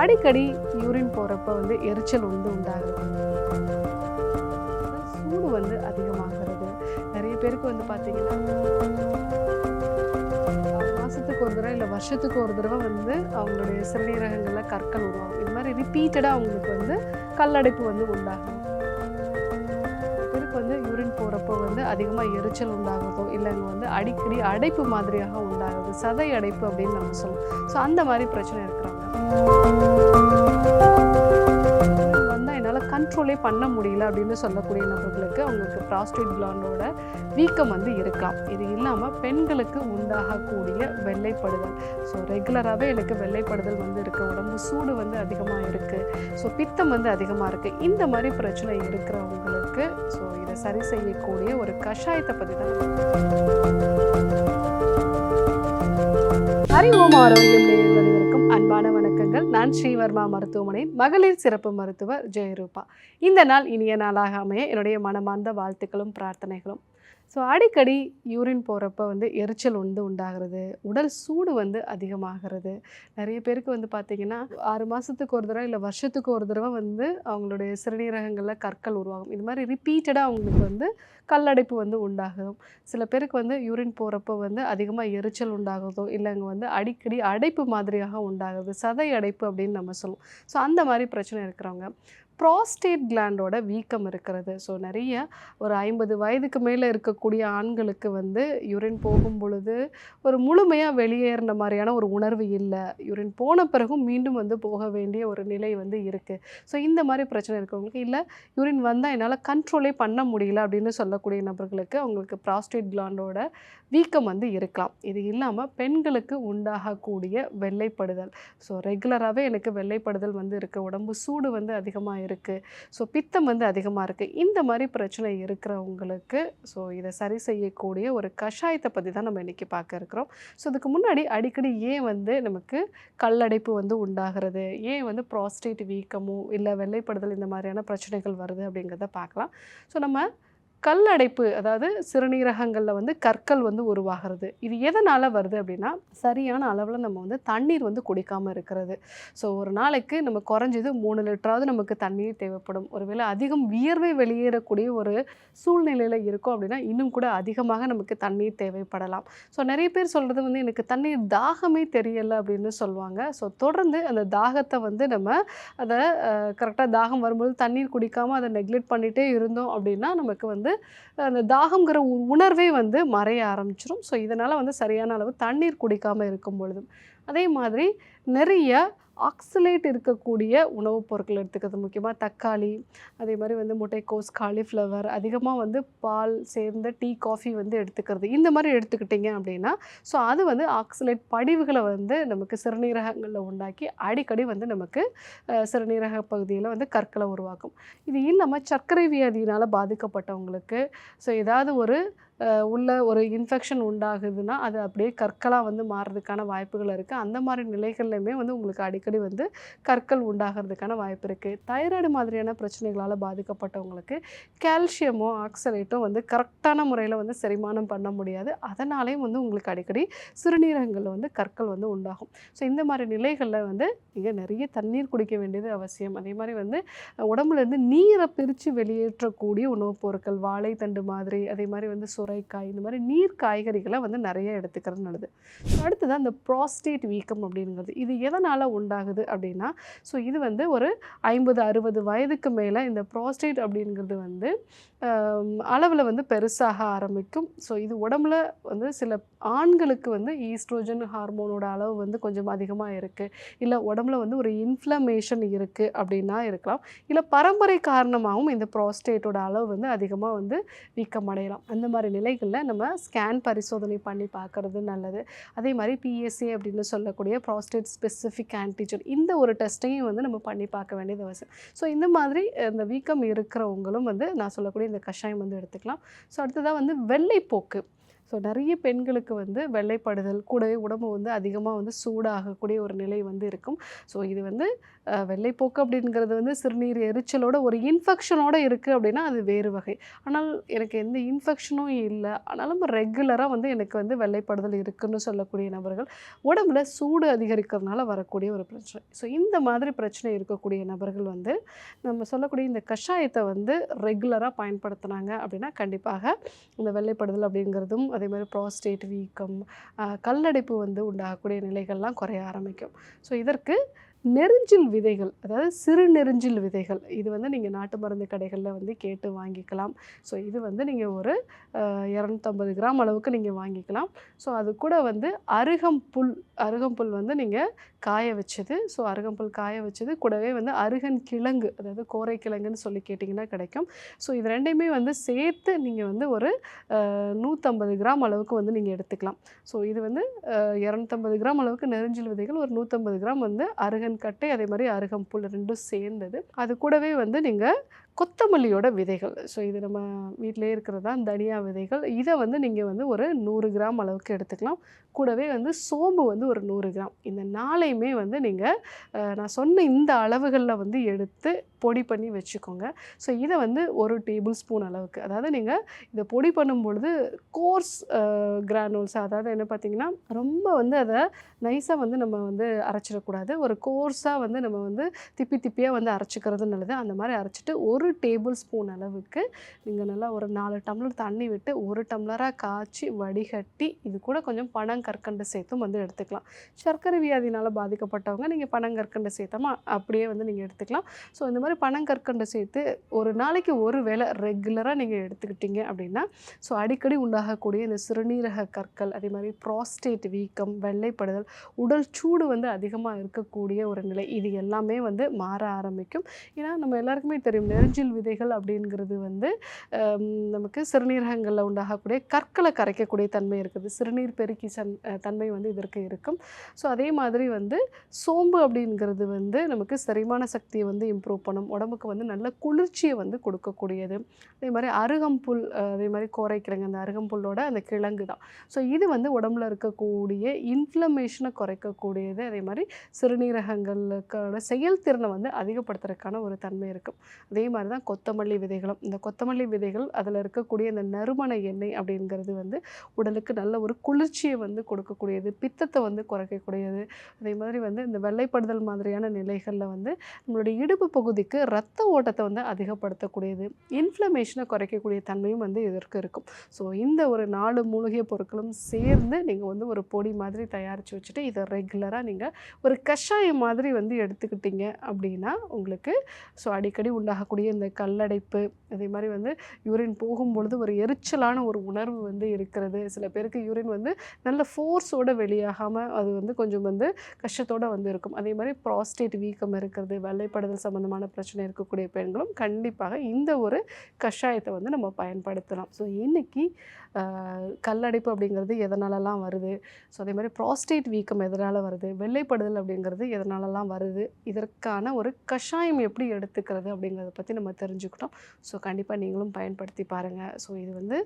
அடிக்கடி யூரின் போகிறப்ப வந்து எரிச்சல் வந்து உண்டாகுது. சூடு வந்து அதிகமாகிறது. நிறைய பேருக்கு வந்து பார்த்தீங்கன்னா மாதத்துக்கு ஒரு தடவை இல்லை வருஷத்துக்கு ஒரு தடவை வந்து அவங்களுடைய சிறுநீரகங்களில் கற்கள் உருவாகும். இது மாதிரி ரிப்பீட்டடாக அவங்களுக்கு வந்து கல்லடைப்பு வந்து உண்டாகும். அதிகமாக எரிச்சல் உண்டாகுதோ இல்லைங்க வந்து அடிக்கடி அடைப்பு மாதிரியாக உண்டாகுது சதை அடைப்பு அப்படின்னு நம்ம சொல்லுவோம் ஸோ அந்த மாதிரி பிரச்சனை இருக்கிறாங்க. வந்தால் என்னால் கண்ட்ரோலே பண்ண முடியல அப்படின்னு சொல்லக்கூடிய நபர்களுக்கு அவங்களுக்கு ப்ராஸ்டேட் கிளாண்டோட வீக்கம் வந்து இருக்கலாம். இது இல்லாமல் பெண்களுக்கு உண்டாகக்கூடிய வெள்ளைப்படுதல். ஸோ ரெகுலராகவே எனக்கு வெள்ளைப்படுதல் வந்து இருக்குது உடம்பு சூடு வந்து அதிகமாக இருக்குது ஸோ பித்தம் வந்து அதிகமாக இருக்குது இந்த மாதிரி பிரச்சனை இருக்கிறவங்களுக்கு ஸோ சரி செய்யக்கூடிய ஒரு கஷாயத்தை பற்றி தான் அறிவோம் ஆரோக்கியம் நேயர்கள் அன்பான வணக்கங்கள். நான் ஸ்ரீவர்மா மருத்துவமனை மகளிர் சிறப்பு மருத்துவர் ஜெயரூபா. இந்த நாள் இனிய நாளாக அமைய என்னுடைய மனமார்ந்த வாழ்த்துக்களும் பிரார்த்தனைகளும் ஸோ அடிக்கடி யூரின் போகிறப்ப வந்து எரிச்சல் வந்து உண்டாகிறது. உடல் சூடு வந்து அதிகமாகிறது. நிறைய பேருக்கு வந்து பார்த்திங்கன்னா ஆறு மாதத்துக்கு ஒரு தடவை இல்லை வருஷத்துக்கு ஒரு தடவை வந்து அவங்களுடைய சிறுநீரகங்களில் கற்கள் உருவாகும். இது மாதிரி ரிப்பீட்டடாக அவங்களுக்கு வந்து கல்லடைப்பு வந்து உண்டாகும். சில பேருக்கு வந்து யூரின் போகிறப்ப வந்து அதிகமாக எரிச்சல் உண்டாகுதோ இல்லை அங்கே வந்து அடிக்கடி அடைப்பு மாதிரியாக உண்டாகுது. சதை அடைப்பு அப்படின்னு நம்ம சொல்லுவோம். ஸோ அந்த மாதிரி பிரச்சனை இருக்கிறவங்க. ப்ராஸ்டேட் கிளாண்டோட வீக்கம் இருக்கிறது. ஸோ நிறைய ஒரு ஐம்பது வயதுக்கு மேலே இருக்கக்கூடிய ஆண்களுக்கு வந்து யூரின் போகும் பொழுது ஒரு முழுமையாக வெளியேறின மாதிரியான ஒரு உணர்வு இல்லை. யூரின் போன பிறகும் மீண்டும் வந்து போக வேண்டிய ஒரு நிலை வந்து இருக்குது ஸோ இந்த மாதிரி பிரச்சனை இருக்கிறவங்களுக்கு இல்லை யூரின் வந்தால் என்னால் கண்ட்ரோலே பண்ண முடியல அப்படின்னு சொல்லக்கூடிய நபர்களுக்கு அவங்களுக்கு ப்ராஸ்டேட் கிளாண்டோட வீக்கம் வந்து இருக்கலாம். இது இல்லாமல் பெண்களுக்கு உண்டாகக்கூடிய வெள்ளைப்படுதல். ஸோ ரெகுலராகவே எனக்கு வெள்ளைப்படுதல் வந்து இருக்குது உடம்பு சூடு வந்து அதிகமாக இருக்குது ஸோ பித்தம் வந்து அதிகமாக இருக்குது இந்த மாதிரி பிரச்சனை இருக்கிறவங்களுக்கு ஸோ இதை சரி செய்யக்கூடிய ஒரு கஷாயத்தை பற்றி தான் நம்ம இன்றைக்கி பார்க்க இருக்கிறோம். ஸோ இதுக்கு முன்னாடி அடிக்கடி ஏன் வந்து நமக்கு கல்லடைப்பு வந்து உண்டாகிறது? ஏன் வந்து ப்ராஸ்டேட் வீக்கமும் இல்லை வெள்ளைப்படுதல் இந்த மாதிரியான பிரச்சனைகள் வருது அப்படிங்கிறத பார்க்கலாம். ஸோ நம்ம கல்லடைப்பு அதாவது சிறுநீரகங்களில் வந்து கற்கள் வந்து உருவாகிறது. இது எதனால் வருது அப்படின்னா சரியான அளவில் நம்ம வந்து தண்ணீர் வந்து குடிக்காமல் இருக்கிறது. ஸோ ஒரு நாளைக்கு நம்ம குறைஞ்சது மூணு லிட்டராவது நமக்கு தண்ணீர் தேவைப்படும். ஒருவேளை அதிகம் வியர்வை வெளியேறக்கூடிய ஒரு சூழ்நிலையில் இருக்கோம் அப்படின்னா இன்னும் கூட அதிகமாக நமக்கு தண்ணீர் தேவைப்படலாம். ஸோ நிறைய பேர் சொல்கிறது வந்து எனக்கு தண்ணீர் தாகமே தெரியலை அப்படின்னு சொல்லுவாங்க. ஸோ தொடர்ந்து அந்த தாகத்தை வந்து நம்ம அதை கரெக்டாக தாகம் வரும்போது தண்ணீர் குடிக்காமல் அதை நெக்லெக்ட் பண்ணிகிட்டே இருந்தோம் அப்படின்னா நமக்கு வந்து அந்த தாகங்கிற உணர்வே வந்து மறைய ஆரம்பிச்சிடும் ஸோ இதனால் வந்து சரியான அளவு தண்ணீர் குடிக்காமல் இருக்கும் பொழுதும். அதே மாதிரி நிறைய ஆக்சலேட் இருக்கக்கூடிய உணவுப் பொருட்கள் எடுத்துக்கிறது முக்கியமாக தக்காளி அதே மாதிரி வந்து முட்டைக்கோஸ் காலிஃப்ளவர் அதிகமாக வந்து பால் சேர்ந்த டீ காஃபி வந்து எடுத்துக்கிறது. இந்த மாதிரி எடுத்துக்கிட்டிங்க அப்படின்னா ஸோ அது வந்து ஆக்சலேட் படிவுகளை வந்து நமக்கு சிறுநீரகங்களில் உண்டாக்கி அடிக்கடி வந்து நமக்கு சிறுநீரக பகுதியில் வந்து கற்களை உருவாக்கும். இது இல்லாமல் சர்க்கரை வியாதியினால் பாதிக்கப்பட்டவங்களுக்கு ஸோ ஏதாவது ஒரு உள்ள ஒரு இன்ஃபெக்ஷன் உண்டாகுதுன்னா அது அப்படியே கற்களாக வந்து மாறுறதுக்கான வாய்ப்புகள் இருக்குது அந்த மாதிரி நிலைகள்லையுமே வந்து உங்களுக்கு அடிக்கடி வந்து கற்கள் உண்டாகிறதுக்கான வாய்ப்பு இருக்குது தைராய்டு மாதிரியான பிரச்சனைகளால் பாதிக்கப்பட்டவங்களுக்கு கால்சியமோ ஆக்சலேட்டோ வந்து கரெக்டான முறையில் வந்து செரிமானம் பண்ண முடியாது. அதனாலேயும் வந்து உங்களுக்கு அடிக்கடி சிறுநீரகங்களில் வந்து கற்கள் வந்து உண்டாகும். ஸோ இந்த மாதிரி நிலைகளில் வந்து நீங்கள் நிறைய தண்ணீர் குடிக்க வேண்டியது அவசியம். அதே மாதிரி வந்து உடம்புலேருந்து நீரை பிரித்து வெளியேற்றக்கூடிய உணவுப் பொருட்கள் வாழைத்தண்டு மாதிரி அதே மாதிரி வந்து சுரைக்காய் இந்த மாதிரி நீர் காய்கறிகளை வந்து நிறைய எடுத்துக்கிறது நல்லது அடுத்தது அந்த ப்ராஸ்டேட் வீக்கம் அப்படிங்கிறது. இது எதனால் உண்டாகுது அப்படின்னா ஸோ இது வந்து ஒரு ஐம்பது அறுபது வயதுக்கு மேலே இந்த ப்ராஸ்டேட் அப்படிங்கிறது வந்து அளவில் வந்து பெருசாக ஆரம்பிக்கும். ஸோ இது உடம்புல வந்து சில ஆண்களுக்கு வந்து ஈஸ்ட்ரோஜன் ஹார்மோனோட அளவு வந்து கொஞ்சம் அதிகமாக இருக்குது இல்லை உடம்புல வந்து ஒரு இன்ஃப்ளமேஷன் இருக்குது அப்படின்னா இருக்கலாம். இல்லை பரம்பரை காரணமாகவும் இந்த ப்ராஸ்டேட்டோட அளவு வந்து அதிகமாக வந்து வீக்கமடையலாம். அந்த மாதிரி நிலைகளில் நம்ம ஸ்கேன் பரிசோதனை பண்ணி பார்க்கறது நல்லது. அதே மாதிரி பிஎஸ்ஏ அப்படின்னு சொல்லக்கூடிய ப்ராஸ்டேட் ஸ்பெசிஃபிக் ஆன்டிஜன் இந்த ஒரு டெஸ்ட்டையும் வந்து நம்ம பண்ணி பார்க்க வேண்டியது அவசியம். ஸோ இந்த மாதிரி இந்த வீக்கம் இருக்கிறவங்களும் வந்து நான் சொல்லக்கூடிய இந்த கஷாயம் வந்து எடுத்துக்கலாம். ஸோ அடுத்ததாக வந்து வெள்ளைப்போக்கு. ஸோ நிறைய பெண்களுக்கு வந்து வெள்ளைப்படுதல் கூடவே உடம்பு வந்து அதிகமாக வந்து சூடாகக்கூடிய ஒரு நிலை வந்து இருக்கும். ஸோ இது வந்து வெள்ளைப்போக்கு அப்படிங்கிறது வந்து சிறுநீர் எரிச்சலோட ஒரு இன்ஃபெக்ஷனோட இருக்குது அப்படின்னா அது வேறு வகை. ஆனால் எனக்கு எந்த இன்ஃபெக்ஷனும் இல்லை. ஆனாலும் ரெகுலராக வந்து எனக்கு வந்து வெள்ளைப்படுதல் இருக்குன்னு சொல்லக்கூடிய நபர்கள் உடம்புல சூடு அதிகரிக்கிறதுனால வரக்கூடிய ஒரு பிரச்சனை. ஸோ இந்த மாதிரி பிரச்சனை இருக்கக்கூடிய நபர்கள் வந்து நம்ம சொல்லக்கூடிய இந்த கஷாயத்தை வந்து ரெகுலராக பயன்படுத்தினாங்க அப்படின்னா கண்டிப்பாக இந்த வெள்ளைப்படுதல் அப்படிங்கிறதும் அதே மாதிரி ப்ராஸ்டேட் வீக்கம் கல்லடைப்பு வந்து உண்டாகக்கூடிய நிலைகள்லாம் குறைய ஆரம்பிக்கும். ஸோ இதற்கு நெருஞ்சில் விதைகள் அதாவது சிறு நெருஞ்சில் விதைகள் இது வந்து நீங்கள் நாட்டு மருந்து கடைகளில் வந்து கேட்டு வாங்கிக்கலாம். ஸோ இது வந்து நீங்கள் ஒரு இரநூத்தம்பது கிராம் அளவுக்கு நீங்கள் வாங்கிக்கலாம். ஸோ அது கூட வந்து அருகம்புல் அருகம்புல் வந்து நீங்கள் காய வச்சது. ஸோ அருகம்புல் காய வச்சது கூடவே வந்து அருகன் கிழங்கு அதாவது கோரை கிழங்குன்னு சொல்லி கேட்டிங்கன்னா கிடைக்கும். ஸோ இது ரெண்டையுமே வந்து சேர்த்து நீங்கள் வந்து ஒரு நூற்றம்பது கிராம் அளவுக்கு வந்து நீங்கள் எடுத்துக்கலாம். ஸோ இது வந்து இரநூத்தம்பது கிராம் அளவுக்கு நெருஞ்சில் விதைகள் ஒரு நூற்றம்பது கிராம் வந்து அருகன் கட்டை அதே மாதிரி அருகம்புல் ரெண்டும் சேர்ந்தது. அது கூடவே வந்து நீங்கள் கொத்தமல்லியோட விதைகள். ஸோ இது நம்ம வீட்டிலே இருக்கிறது தான் தனியா விதைகள். இதை வந்து நீங்கள் வந்து ஒரு நூறு கிராம் அளவுக்கு எடுத்துக்கலாம். கூடவே வந்து சோம்பு வந்து ஒரு நூறு கிராம். இந்த நாளையுமே வந்து நீங்கள் நான் சொன்ன இந்த அளவுகளில் வந்து எடுத்து பொடி பண்ணி வச்சுக்கோங்க. ஸோ இதை வந்து ஒரு டேபிள் ஸ்பூன் அளவுக்கு. அதாவது நீங்கள் இதை பொடி பண்ணும் பொழுது கோர்ஸ் கிரானூல்ஸ் அதாவது என்ன பார்த்தீங்கன்னா ரொம்ப வந்து அதை நைஸாக வந்து நம்ம வந்து அரைச்சிடக்கூடாது. ஒரு கோர்ஸாக வந்து நம்ம வந்து திப்பி திப்பியாக வந்து அரைச்சிக்கிறது நல்லது. அந்த மாதிரி அரைச்சிட்டு ஒரு டேபிள் ஸ்பூன் அளவுக்கு நீங்கள் நல்லா ஒரு நாலு டம்ளர் தண்ணி விட்டு ஒரு டம்ளராக காய்ச்சி வடிகட்டி இது கூட கொஞ்சம் பனங்கற்கண்டு சேர்த்தும் வந்து எடுத்துக்கலாம். சர்க்கரை வியாதினால் பாதிக்கப்பட்டவங்க நீங்கள் பனங்கற்கண்டு சேர்த்தமா அப்படியே வந்து நீங்கள் எடுத்துக்கலாம். ஸோ இந்த மாதிரி பனங்கற்கண்டு சேர்த்து ஒரு நாளைக்கு ஒரு வேளை ரெகுலராக நீங்கள் எடுத்துக்கிட்டீங்க அப்படின்னா ஸோ அடிக்கடி உண்டாகக்கூடிய இந்த சிறுநீரக கற்கள் அதே மாதிரி ப்ராஸ்டேட் வீக்கம் வெள்ளைப்படுதல் உடல் சூடு வந்து அதிகமாக இருக்கக்கூடிய ஒரு நிலை. இது எல்லாமே வந்து மாற ஆரம்பிக்கும். ஏன்னா நம்ம எல்லாருக்குமே தெரியும் நெருஞ்சில் விதைகள் அப்படிங்கிறது வந்து நமக்கு சிறுநீரகங்களில் உண்டாகக்கூடிய கற்களை கரைக்கக்கூடிய தன்மை இருக்குது. சிறுநீர் பெருக்கி சன் தன்மை வந்து இதற்கு இருக்கும். ஸோ அதே மாதிரி வந்து சோம்பு அப்படிங்கிறது வந்து நமக்கு செரிமான சக்தியை வந்து இம்ப்ரூவ் பண்ணும். உடம்புக்கு வந்து நல்ல குளிர்ச்சியை வந்து கொடுக்கக்கூடியது. அதே மாதிரி அருகம்புல் அதே மாதிரி கோரைக்கிழங்கு அந்த அருகம்புல்லோட அந்த கிழங்கு தான். ஸோ இது வந்து உடம்புல இருக்கக்கூடிய இன்ஃப்ளமேஷன் குறைக்கக்கூடியது. அதே மாதிரி சிறுநீரகங்களுக்கான செயல்திறனை வந்து அதிகப்படுத்துறதுக்கான ஒரு தன்மை இருக்கும். அதே மாதிரி தான் கொத்தமல்லி விதைகளும். இந்த கொத்தமல்லி விதைகள் அதில் இருக்கக்கூடிய இந்த நறுமண எண்ணெய் அப்படிங்கிறது வந்து உடலுக்கு நல்ல ஒரு குளிர்ச்சியை வந்து கொடுக்கக்கூடியது. பித்தத்தை வந்து குறைக்கக்கூடியது. அதே மாதிரி வந்து இந்த வெள்ளைப்படுதல் மாதிரியான நிலைகளில் வந்து நம்மளுடைய இடுப்பு பகுதிக்கு ரத்த ஓட்டத்தை வந்து அதிகப்படுத்தக்கூடியது. இன்ஃப்ளமேஷனை குறைக்கக்கூடிய தன்மையும் வந்து இதற்கு இருக்கும். ஸோ இந்த ஒரு நாலு மூலிகை பொருட்களும் சேர்ந்து நீங்கள் வந்து ஒரு பொடி மாதிரி தயாரித்து வச்சு வச்சுட்டு இதை ரெகுலராக நீங்கள் ஒரு கஷாயம் மாதிரி வந்து எடுத்துக்கிட்டீங்க அப்படின்னா உங்களுக்கு ஸோ அடிக்கடி உண்டாகக்கூடிய இந்த கல்லடைப்பு அதே மாதிரி வந்து யூரின் போகும்பொழுது ஒரு எரிச்சலான ஒரு உணர்வு வந்து இருக்கிறது. சில பேருக்கு யூரின் வந்து நல்ல ஃபோர்ஸோட வெளியாகாமல் அது வந்து கொஞ்சம் வந்து கஷ்டத்தோட வந்து இருக்கும். அதே மாதிரி ப்ராஸ்டேட் வீக்கம் இருக்கிறது வெள்ளைப்படுதல் சம்மந்தமான பிரச்சனை இருக்கக்கூடிய பெண்களும் கண்டிப்பாக இந்த ஒரு கஷாயத்தை வந்து நம்ம பயன்படுத்தலாம். ஸோ இன்னைக்கு கல்லடைப்பு அப்படிங்கிறது எதனாலலாம் வருது? ஸோ அதே மாதிரி ப்ராஸ்டேட் வீக்கம் எதனால் வருது? வெள்ளைப்படுதல் அப்படிங்கிறது எதனாலலாம் வருது? இதற்கான ஒரு கஷாயம் எப்படி எடுத்துக்கிறது அப்படிங்கிறத பற்றி நம்ம தெரிஞ்சுக்கிட்டோம் ஸோ கண்டிப்பாக நீங்களும் பயன்படுத்தி பாருங்கள் ஸோ இது வந்து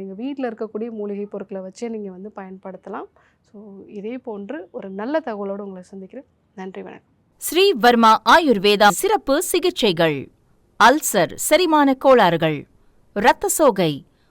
நீங்கள் வீட்டில் இருக்கக்கூடிய மூலிகை பொருட்களை வச்சே நீங்கள் வந்து பயன்படுத்தலாம். ஸோ இதே போன்று ஒரு நல்ல தகவலோடு உங்களை சந்திக்கிறேன். நன்றி வணக்கம். ஸ்ரீ வர்மா ஆயுர்வேதா சிறப்பு சிகிச்சைகள். அல்சர் செரிமான கோளாறுகள். இரத்த சோகை.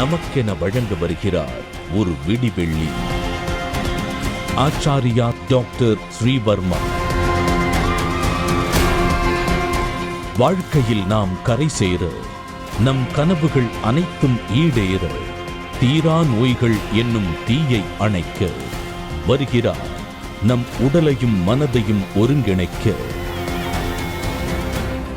நமக்கென வழங்க வருகிறார் ஒரு விடிவெள்ளி. ஆச்சாரியா டாக்டர் ஸ்ரீவர்மா. வாழ்க்கையில் நாம் கரை சேர நம் கனவுகள் அனைத்தும் ஈடேற தீரா நோய்கள் என்னும் தீயை அணைக்க வருகிறார் நம் உடலையும் மனதையும் ஒருங்கிணைக்க.